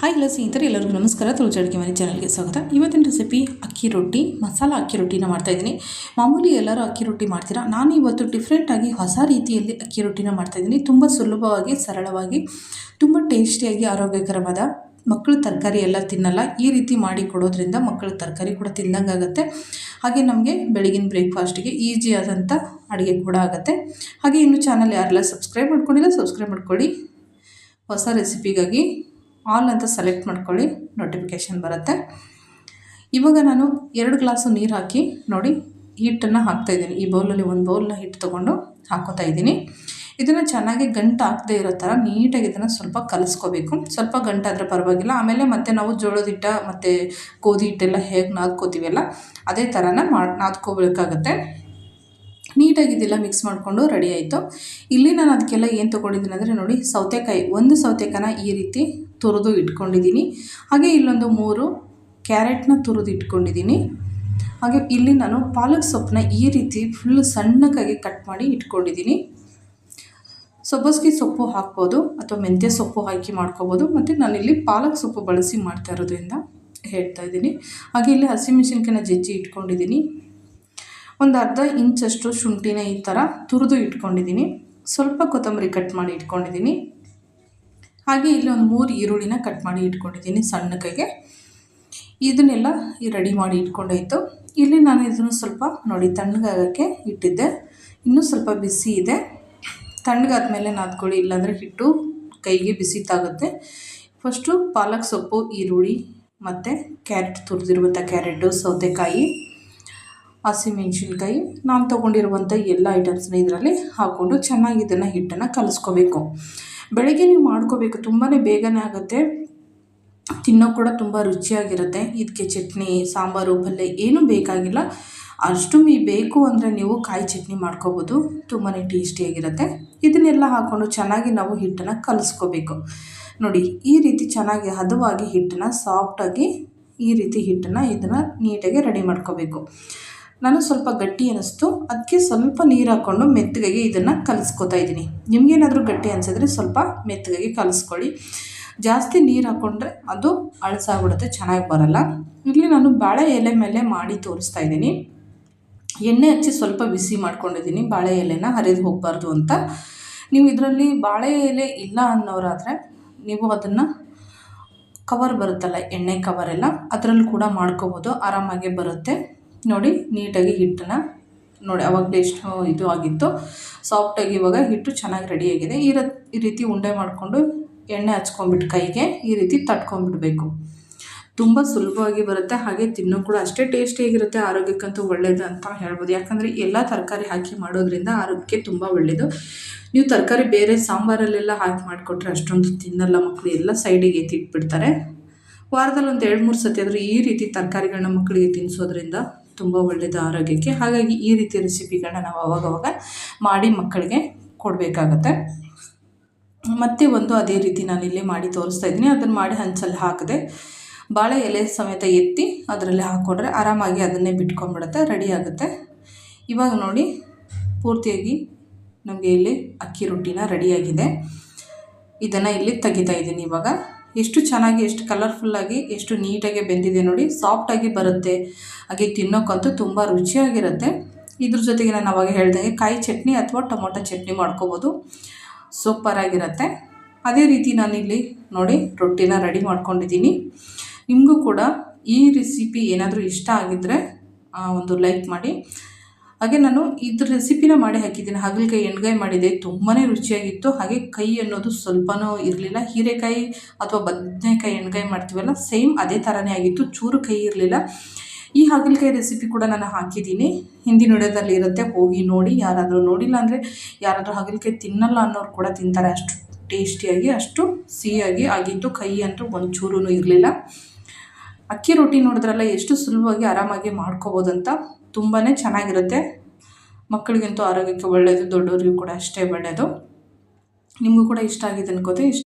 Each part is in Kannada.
ಹಾಯ್ ಎಲ್ಲ ಸ್ನೇಹಿತರೆ, ಎಲ್ಲರಿಗೂ ನಮಸ್ಕಾರ. ತುಳಸಿ ಅಡುಗೆ ಮನೆ ಚಾನಲ್ಗೆ ಸ್ವಾಗತ. ಇವತ್ತಿನ ರೆಸಿಪಿ ಅಕ್ಕಿ ರೊಟ್ಟಿ, ಮಸಾಲ ಅಕ್ಕಿ ರೊಟ್ಟಿನ ಮಾಡ್ತಾಯಿದ್ದೀನಿ ಮಾಮೂಲಿ ಎಲ್ಲರೂ ಅಕ್ಕಿ ರೊಟ್ಟಿ ಮಾಡ್ತೀರಾ? ನಾನು ಇವತ್ತು ಡಿಫ್ರೆಂಟಾಗಿ ಹೊಸ ರೀತಿಯಲ್ಲಿ ಅಕ್ಕಿ ರೊಟ್ಟಿನ ಮಾಡ್ತಾಯಿದ್ದೀನಿ ತುಂಬ ಸುಲಭವಾಗಿ, ಸರಳವಾಗಿ, ತುಂಬ ಟೇಸ್ಟಿಯಾಗಿ, ಆರೋಗ್ಯಕರವಾದ ಮಕ್ಕಳು ತರಕಾರಿ ಎಲ್ಲ ತಿನ್ನಲ್ಲ. ಈ ರೀತಿ ಮಾಡಿ ಕೊಡೋದ್ರಿಂದ ಮಕ್ಕಳು ತರಕಾರಿ ಕೂಡ ತಿಂದಂಗಾಗುತ್ತೆ. ಹಾಗೆ ನಮಗೆ ಬೆಳಗಿನ ಬ್ರೇಕ್ಫಾಸ್ಟಿಗೆ ಈಸಿಯಾದಂಥ ಅಡುಗೆ ಕೂಡ ಆಗುತ್ತೆ. ಹಾಗೆ ಇನ್ನು ಚಾನಲ್ ಯಾರೆಲ್ಲ ಸಬ್ಸ್ಕ್ರೈಬ್ ಮಾಡ್ಕೊಂಡಿಲ್ಲ ಸಬ್ಸ್ಕ್ರೈಬ್ ಮಾಡ್ಕೊಳ್ಳಿ. ಹೊಸ ರೆಸಿಪಿಗಾಗಿ ಆಲ್ ಅಂತ ಸೆಲೆಕ್ಟ್ ಮಾಡ್ಕೊಳ್ಳಿ ನೋಟಿಫಿಕೇಶನ್ ಬರುತ್ತೆ. ಇವಾಗ ನಾನು ಎರಡು ಗ್ಲಾಸು ನೀರು ಹಾಕಿ ನೋಡಿ ಹಿಟ್ಟನ್ನು ಹಾಕ್ತಾಯಿದ್ದೀನಿ ಈ ಬೌಲಲ್ಲಿ ಒಂದು ಬೌಲ್ನ ಹಿಟ್ಟು ತೊಗೊಂಡು ಹಾಕೋತಾ ಇದ್ದೀನಿ. ಇದನ್ನು ಚೆನ್ನಾಗಿ ಗಂಟು ಹಾಕದೇ ಇರೋ ಥರ ನೀಟಾಗಿ ಇದನ್ನು ಸ್ವಲ್ಪ ಕಲಿಸ್ಕೋಬೇಕು. ಸ್ವಲ್ಪ ಗಂಟಾದರೆ ಪರವಾಗಿಲ್ಲ. ಆಮೇಲೆ ಮತ್ತೆ ನಾವು ಜೋಳದ ಹಿಟ್ಟ, ಮತ್ತು ಗೋಧಿ ಹಿಟ್ಟೆಲ್ಲ ಹೇಗೆ ನಾದ್ಕೋತೀವಲ್ಲ, ಅದೇ ಥರನ ಮಾಡಿ, ನಾದ್ಕೋಬೇಕಾಗತ್ತೆ. ನೀಟಾಗಿ ಇದೆಲ್ಲ ಮಿಕ್ಸ್ ಮಾಡಿಕೊಂಡು ರೆಡಿ ಆಯಿತು. ಇಲ್ಲಿ ನಾನು ಅದಕ್ಕೆಲ್ಲ ಏನು ತೊಗೊಂಡಿದ್ದೀನಿ ಅಂದರೆ ನೋಡಿ, ಸೌತೆಕಾಯಿ, ಒಂದು ಸೌತೆಕಾಯಿನ ಈ ರೀತಿ ತುರಿದು ಇಟ್ಕೊಂಡಿದ್ದೀನಿ. ಹಾಗೆ ಇಲ್ಲೊಂದು ಮೂರು ಕ್ಯಾರೆಟ್ನ ತುರಿದು ಇಟ್ಕೊಂಡಿದ್ದೀನಿ. ಹಾಗೆ ಇಲ್ಲಿ ನಾನು ಪಾಲಕ್ ಸೊಪ್ಪನ್ನ ಈ ರೀತಿ ಫುಲ್ ಸಣ್ಣಕ್ಕಾಗಿ ಕಟ್ ಮಾಡಿ ಇಟ್ಕೊಂಡಿದ್ದೀನಿ. ಸೊಬ್ಬಸ್ಗಿ ಸೊಪ್ಪು ಹಾಕ್ಬೋದು ಅಥವಾ ಮೆಂತ್ಯ ಸೊಪ್ಪು ಹಾಕಿ ಮಾಡ್ಕೋಬೋದು. ಮತ್ತು ನಾನಿಲ್ಲಿ ಪಾಲಕ್ ಸೊಪ್ಪು ಬಳಸಿ ಮಾಡ್ತಾ ಇರೋದ್ರಿಂದ ಹೇಳ್ತಾ ಇದ್ದೀನಿ. ಹಾಗೆ ಇಲ್ಲಿ ಹಸಿಮೆಣಸಿನ್ಕಾಯಿನ ಜಜ್ಜಿ ಇಟ್ಕೊಂಡಿದ್ದೀನಿ. ಒಂದು ಅರ್ಧ ಇಂಚಷ್ಟು ಶುಂಠಿನ ಈ ಥರ ತುರಿದು ಇಟ್ಕೊಂಡಿದ್ದೀನಿ. ಸ್ವಲ್ಪ ಕೊತ್ತಂಬರಿ ಕಟ್ ಮಾಡಿ ಇಟ್ಕೊಂಡಿದ್ದೀನಿ. ಹಾಗೆ ಇಲ್ಲಿ ಒಂದು ಮೂರು ಈರುಳ್ಳಿನ ಕಟ್ ಮಾಡಿ ಇಟ್ಕೊಂಡಿದ್ದೀನಿ ಸಣ್ಣಕ್ಕೆ ಇದನ್ನೆಲ್ಲ ರೆಡಿ ಮಾಡಿ ಇಟ್ಕೊಂಡಾಯಿತು. ಇಲ್ಲಿ ನಾನು ಇದನ್ನು ಸ್ವಲ್ಪ ನೋಡಿ, ತಣ್ಣಗಾಗೋಕ್ಕೆ ಇಟ್ಟಿದ್ದೆ. ಇನ್ನೂ ಸ್ವಲ್ಪ ಬಿಸಿ ಇದೆ. ತಣ್ಣಗಾದ್ಮೇಲೆ ನಾದ್ಕೊಳ್ಳಿ, ಇಲ್ಲಾಂದರೆ ಹಿಟ್ಟು ಕೈಗೆ ಬಿಸಿ ತಾಗುತ್ತೆ. ಫಸ್ಟು ಪಾಲಕ್ ಸೊಪ್ಪು, ಈರುಳ್ಳಿ ಮತ್ತು ಕ್ಯಾರೆಟ್, ತುರಿದಿರುವಂಥ ಕ್ಯಾರೆಟು, ಸೌತೆಕಾಯಿ, ಹಸಿಮೆಣ್ಸಿನ್ಕಾಯಿ, ನಾನು ತೊಗೊಂಡಿರುವಂಥ ಎಲ್ಲ ಐಟಮ್ಸ್ನ ಇದರಲ್ಲಿ ಹಾಕ್ಕೊಂಡು ಚೆನ್ನಾಗಿ ಇದನ್ನು ಹಿಟ್ಟನ್ನು ಕಲಿಸ್ಕೋಬೇಕು. ಬೆಳಗ್ಗೆ ನೀವು ಮಾಡ್ಕೋಬೇಕು. ತುಂಬಾ ಬೇಗನೆ ಆಗುತ್ತೆ. ತಿನ್ನೋ ಕೂಡ ತುಂಬ ರುಚಿಯಾಗಿರುತ್ತೆ. ಇದಕ್ಕೆ ಚಟ್ನಿ, ಸಾಂಬಾರು, ಪಲ್ಯ ಏನೂ ಬೇಕಾಗಿಲ್ಲ. ಅಷ್ಟು ಮೀ ಬೇಕು ಅಂದರೆ ನೀವು ಕಾಯಿ ಚಟ್ನಿ ಮಾಡ್ಕೋಬೋದು. ತುಂಬಾ ಟೇಸ್ಟಿಯಾಗಿರುತ್ತೆ ಇದನ್ನೆಲ್ಲ ಹಾಕ್ಕೊಂಡು ಚೆನ್ನಾಗಿ ನಾವು ಹಿಟ್ಟನ್ನು ಕಲಿಸ್ಕೋಬೇಕು. ನೋಡಿ, ಈ ರೀತಿ ಚೆನ್ನಾಗಿ ಹದವಾಗಿ ಹಿಟ್ಟನ್ನು ಸಾಫ್ಟಾಗಿ ಈ ರೀತಿ ಹಿಟ್ಟನ್ನು ಇದನ್ನು ನೀಟಾಗಿ ರೆಡಿ ಮಾಡ್ಕೋಬೇಕು. ನಾನು ಸ್ವಲ್ಪ ಗಟ್ಟಿ ಅನ್ನಿಸ್ತು ಅದಕ್ಕೆ ಸ್ವಲ್ಪ ನೀರು ಹಾಕ್ಕೊಂಡು ಮೆತ್ತಗೆಗೆ ಇದನ್ನು ಕಲಿಸ್ಕೊತಾ ಇದ್ದೀನಿ. ನಿಮಗೇನಾದರೂ ಗಟ್ಟಿ ಅನಿಸಿದ್ರೆ ಸ್ವಲ್ಪ ಮೆತ್ತಗೆಗೆ ಕಲಿಸ್ಕೊಳ್ಳಿ. ಜಾಸ್ತಿ ನೀರು ಹಾಕ್ಕೊಂಡ್ರೆ ಅದು ಅಳಸಾಗ್ಬಿಡುತ್ತೆ, ಚೆನ್ನಾಗಿ ಬರಲ್ಲ. ಇಲ್ಲಿ ನಾನು ಬಾಳೆ ಎಲೆ ಮೇಲೆ ಮಾಡಿ ತೋರಿಸ್ತಾ ಇದ್ದೀನಿ. ಎಣ್ಣೆ ಹಚ್ಚಿ ಸ್ವಲ್ಪ ಬಿಸಿ ಮಾಡ್ಕೊಂಡಿದ್ದೀನಿ. ಬಾಳೆ ಎಲೆನ ಹರಿದು ಹೋಗಬಾರ್ದು ಅಂತ. ನೀವು ಇದರಲ್ಲಿ ಬಾಳೆ ಎಲೆ ಇಲ್ಲ ಅನ್ನೋರಾದರೆ ನೀವು ಅದನ್ನು ಕವರ್ ಬರುತ್ತಲ್ಲ, ಎಣ್ಣೆ ಕವರೆಲ್ಲ ಅದರಲ್ಲಿ ಕೂಡ ಮಾಡ್ಕೋಬೋದು. ಆರಾಮಾಗೆ ಬರುತ್ತೆ. ನೋಡಿ, ನೀಟಾಗಿ ಹಿಟ್ಟನ್ನು ನೋಡಿ ಅವಾಗಲೇ ಎಷ್ಟು ಇದು ಆಗಿತ್ತು. ಸಾಫ್ಟಾಗಿ ಇವಾಗ ಹಿಟ್ಟು ಚೆನ್ನಾಗಿ ರೆಡಿಯಾಗಿದೆ ಈ ಈ ರೀತಿ ಉಂಡೆ ಮಾಡಿಕೊಂಡು ಎಣ್ಣೆ ಹಚ್ಕೊಂಡ್ಬಿಟ್ಟು ಕೈಗೆ ಈ ರೀತಿ ತಟ್ಕೊಂಡ್ಬಿಡ್ಬೇಕು. ತುಂಬ ಸುಲಭವಾಗಿ ಬರುತ್ತೆ. ಹಾಗೆ ತಿನ್ನೋ ಕೂಡ ಅಷ್ಟೇ ಟೇಸ್ಟಿಯಾಗಿರುತ್ತೆ ಆರೋಗ್ಯಕ್ಕಂತೂ ಒಳ್ಳೆಯದು ಅಂತ ಹೇಳ್ಬೋದು. ಯಾಕಂದರೆ ಎಲ್ಲ ತರಕಾರಿ ಹಾಕಿ ಮಾಡೋದ್ರಿಂದ ಆರೋಗ್ಯಕ್ಕೆ ತುಂಬ ಒಳ್ಳೆಯದು ನೀವು ತರಕಾರಿ ಬೇರೆ ಸಾಂಬಾರಲ್ಲೆಲ್ಲ ಹಾಕಿ ಮಾಡಿಕೊಟ್ರೆ ಅಷ್ಟೊಂದು ತಿನ್ನಲ್ಲ ಮಕ್ಕಳು ಎಲ್ಲ ಸೈಡಿಗೆ ಎತ್ತಿಟ್ಬಿಡ್ತಾರೆ ವಾರದಲ್ಲಿ ಒಂದು ಎರಡು ಮೂರು ಸತಿ ಆದರೂ ಈ ರೀತಿ ತರಕಾರಿಗಳನ್ನ ಮಕ್ಕಳಿಗೆ ತಿನ್ನಿಸೋದ್ರಿಂದ ತುಂಬ ಒಳ್ಳೆಯದು ಆರೋಗ್ಯಕ್ಕೆ. ಹಾಗಾಗಿ ಈ ರೀತಿ ರೆಸಿಪಿಗಳನ್ನ ನಾವು ಅವಾಗವಾಗ ಮಾಡಿ ಮಕ್ಕಳಿಗೆ ಕೊಡಬೇಕಾಗತ್ತೆ. ಮತ್ತೆ ಒಂದು ಅದೇ ರೀತಿ ನಾನು ಇಲ್ಲಿ ಮಾಡಿ ತೋರಿಸ್ತಾ ಇದ್ದೀನಿ. ಅದನ್ನು ಮಾಡಿ ಹಂಚಲ್ಲಿ ಹಾಕಿದೆ ಬಾಳೆ ಎಲೆ ಸಮೇತ ಎತ್ತಿ ಅದರಲ್ಲಿ ಹಾಕ್ಕೊಂಡ್ರೆ ಆರಾಮಾಗಿ ಅದನ್ನೇ ಬಿಟ್ಕೊಂಡ್ಬಿಡುತ್ತೆ, ರೆಡಿ ಆಗುತ್ತೆ. ಇವಾಗ ನೋಡಿ, ಪೂರ್ತಿಯಾಗಿ ನಮಗೆ ಇಲ್ಲಿ ಅಕ್ಕಿ ರೊಟ್ಟಿನ ರೆಡಿಯಾಗಿದೆ. ಇದನ್ನು ಇಲ್ಲಿ ತೆಗಿತಾ ಇದ್ದೀನಿ ಇವಾಗ. ಎಷ್ಟು ಚೆನ್ನಾಗಿ, ಎಷ್ಟು ಕಲರ್ಫುಲ್ಲಾಗಿ ಎಷ್ಟು ನೀಟಾಗಿ ಬೆಂದಿದೆ ನೋಡಿ. ಸಾಫ್ಟಾಗಿ ಬರುತ್ತೆ. ಹಾಗೆ ತಿನ್ನೋಕ್ಕಂತೂ ತುಂಬ ರುಚಿಯಾಗಿರುತ್ತೆ. ಇದ್ರ ಜೊತೆಗೆ ನಾನು ಅವಾಗ ಹೇಳ್ದಂಗೆ ಕಾಯಿ ಚಟ್ನಿ ಅಥವಾ ಟೊಮೊಟೊ ಚಟ್ನಿ ಮಾಡ್ಕೋಬೋದು. ಸೂಪರಾಗಿರುತ್ತೆ ಅದೇ ರೀತಿ ನಾನಿಲ್ಲಿ ನೋಡಿ ರೊಟ್ಟಿನ ರೆಡಿ ಮಾಡ್ಕೊಂಡಿದ್ದೀನಿ. ನಿಮಗೂ ಕೂಡ ಈ ರೆಸಿಪಿ ಏನಾದರೂ ಇಷ್ಟ ಆಗಿದ್ದರೆ ಒಂದು ಲೈಕ್ ಮಾಡಿ. ಹಾಗೆ ನಾನು ಇದ್ರ ರೆಸಿಪಿನ ಮಾಡಿ ಹಾಕಿದ್ದೀನಿ. ಹಾಗಲಕಾಯಿ ಎಣ್ಗಾಯಿ ಮಾಡಿದೆ. ತುಂಬಾ ರುಚಿಯಾಗಿತ್ತು. ಹಾಗೆ ಕೈ ಅನ್ನೋದು ಸ್ವಲ್ಪನೂ ಇರಲಿಲ್ಲ. ಹೀರೆಕಾಯಿ ಅಥವಾ ಬದನೆಕಾಯಿ ಎಣ್ಗಾಯಿ ಮಾಡ್ತೀವಲ್ಲ, ಸೇಮ್ ಅದೇ ಥರನೇ ಆಗಿತ್ತು. ಚೂರು ಕೈ ಇರಲಿಲ್ಲ. ಈ ಹಾಗಲಕಾಯಿ ರೆಸಿಪಿ ಕೂಡ ನಾನು ಹಾಕಿದ್ದೀನಿ. ಹಿಂದಿನ ವಿಡಿಯೋದಲ್ಲಿ ಇರುತ್ತೆ. ಹೋಗಿ ನೋಡಿ, ಯಾರಾದರೂ ನೋಡಿಲ್ಲ ಅಂದರೆ ಯಾರಾದರೂ ಹಾಗಲಕಾಯಿ ತಿನ್ನಲ್ಲ ಅನ್ನೋರು ಕೂಡ ತಿಂತಾರೆ. ಅಷ್ಟು ಟೇಸ್ಟಿಯಾಗಿ, ಅಷ್ಟು ಸಿಹಿಯಾಗಿ ಆಗಿತ್ತು. ಕೈ ಅಂತೂ ಒಂಚೂರೂ ಇರಲಿಲ್ಲ. ಅಕ್ಕಿ ರೊಟ್ಟಿ ನೋಡಿದ್ರಲ್ಲ, ಎಷ್ಟು ಸುಲಭವಾಗಿ ಆರಾಮಾಗಿ ಮಾಡ್ಕೋಬೋದಂತ ತುಂಬಾ ಚೆನ್ನಾಗಿರುತ್ತೆ. ಮಕ್ಕಳಿಗಂತೂ ಆರೋಗ್ಯಕ್ಕೆ ಒಳ್ಳೆಯದು ದೊಡ್ಡವ್ರಿಗೂ ಕೂಡ ಅಷ್ಟೇ ಒಳ್ಳೆಯದು ನಿಮಗೂ ಕೂಡ ಇಷ್ಟ ಆಗಿದೆ ಅನ್ಕೋತೆ. ಇಷ್ಟ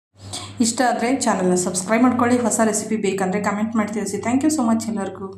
ಇಷ್ಟ ಆದರೆ ಚಾನಲ್ನ ಸಬ್ಸ್ಕ್ರೈಬ್ ಮಾಡ್ಕೊಳ್ಳಿ. ಹೊಸ ರೆಸಿಪಿ ಬೇಕಂದರೆ ಕಮೆಂಟ್ ಮಾಡಿ ತಿಳಿಸಿ ಥ್ಯಾಂಕ್ ಯು ಸೊ ಮಚ್ ಎಲ್ಲರಿಗೂ.